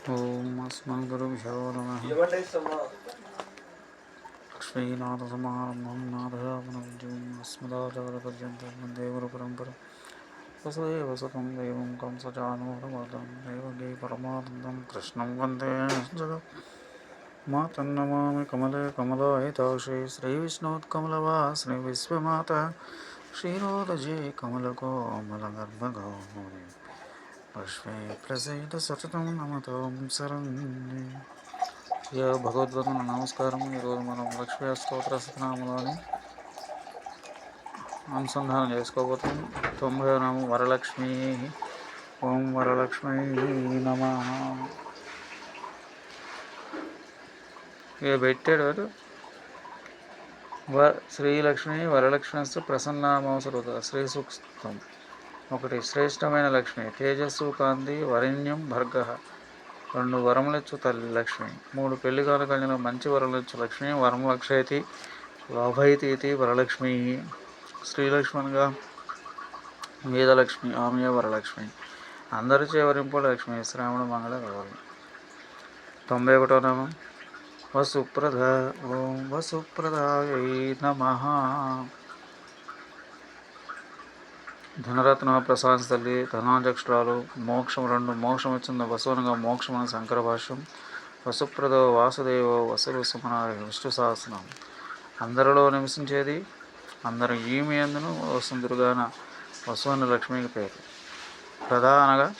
श्रीनाथ अस्मन् गुरुभ्यो नमः। लक्ष्मीनाथसमारम्भं नाथशापनविद्यम् अस्मदाचारपर्यन्तं देवरपरम्परा वसुदेव सुखं देवं कंसचानूरमदं देवकी परमानन्दं कृष्णं वंदे जगत्। मा तन्नमामि कमले कमलायिताक्षे, श्रीविष्णोत्कमलवा, श्रीविश्वमाता లక్ష్మీ ప్రసేత సతతం నమతం శరణ్యే యో భగవద్గీతను నమస్కారం ఈరోజు మనం లక్ష్మీ స్తోత్ర సతనామలోని అనుసంధానం చేసుకోబోతున్నాం। తొంభై నామం వరలక్ష్మి। ఓం వరలక్ష్మి నమ। ఇక పెట్టాడు వ శ్రీలక్ష్మి వరలక్ష్మి ప్రసన్నామవసరం శ్రీ సూక్తం ఒకటి శ్రేష్టమైన లక్ష్మి తేజస్సు కాంతి వరణ్యం భర్గ. రెండు వరములచ్చు తల్లి లక్ష్మి. మూడు పెళ్ళిగాల కలిగిన మంచి వరములిచ్చు లక్ష్మి. వరం లక్షయతి లోభైతీతి వరలక్ష్మి. శ్రీలక్ష్మణ్గా వేదలక్ష్మి ఆమె వరలక్ష్మి. అందరి చేవరింపు లక్ష్మి శ్రావణ మంగళ గౌరి తొంభై ఒకటో నామం. వసుప్రద ఓం వసుప్రదాయ నమ. ధనరత్న ప్రసాద్ తల్లి ధనాధ్యక్షురాలు మోక్షం రెండు మోక్షం వచ్చింది వసువనగా మోక్షం అని శంకర భాష్యం. వసుప్రద వాసుదేవ వసులు సుమన విష్ణు సహస్రం. అందరిలో నివసించేది అందరు ఈమె అందును వసుందురుగాన వసువన లక్ష్మికి పేరు. ప్రధానగా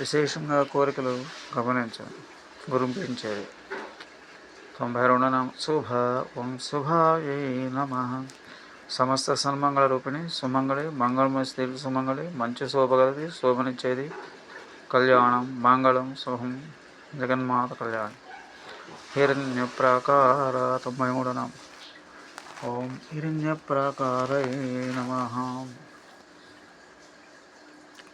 విశేషంగా కోరికలు గమనించాలి గురింపించేది తొంభై రెండు నమ. శుభ ఓం శుభాయ నమ. సమస్త సన్మంగళ రూపిణి సుమంగళి మంగళమయ స్త్రీ సుమంగళి మంచి శోభగలది శోభనిచ్చేది కళ్యాణం మంగళం శుభం జగన్మాత కళ్యాణం. హిరణ్య ప్రాకార తొంభై మూడు నామ. ఓం హిరణ్య ప్రాకార నమ.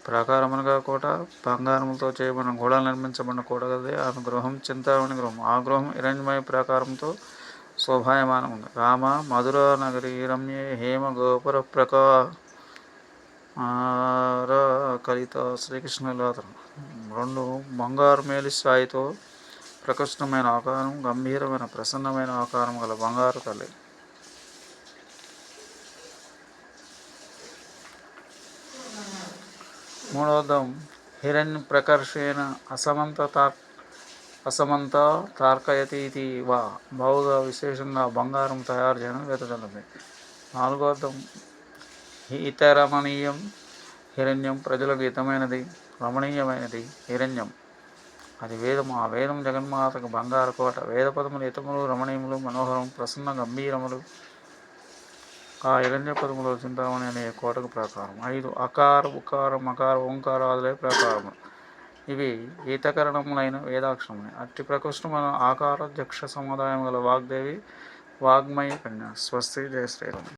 ప్రాకారమునగా కోట బంగారములతో చేయబడిన గోడలు నిర్మించబడిన కోట కదే ఆమె గృహం చింతామణి గృహం. ఆ గృహం హిరణ్యమయ ప్రాకారంతో శోభాయమానం ఉంది. రామ మధుర నగరి రమ్యే హేమ గోపుర ప్రకా కలిత శ్రీకృష్ణులాతరం. రెండు బంగారు మేలి స్థాయితో ప్రకృష్టమైన ఆకారం గంభీరమైన ప్రసన్నమైన ఆకారం గల బంగారు తల్లి. మూడవదం హిరణ్య ప్రకర్షేణ అసమంత అసమంత తార్కయతి ఇది వా. బహుగా విశేషంగా బంగారం తయారు చేయడం వెతజల్లది అర్థం. హితరమణీయం హిరణ్యం ప్రజలకు హితమైనది రమణీయమైనది హిరణ్యం. అది వేదం ఆ వేదం జగన్మాతకు బంగారు కోట. వేద పదములు హితములు రమణీయములు మనోహరం ప్రసన్న గంభీరములు. ఆ హిరణ్య పదములు చింతామణి అనే కోటకు ప్రకారం. ఐదు అకార ఉకారం అకార ఓంకార ఆదులే ప్రకారములు ఇవి ఈతకరణములైన వేదాక్షరములు అట్టి ప్రకృష్టమైన ఆకార సముదాయం గల వాగ్దేవి వాగ్మయ కన్య స్వస్తి జయ శ్రీరామ్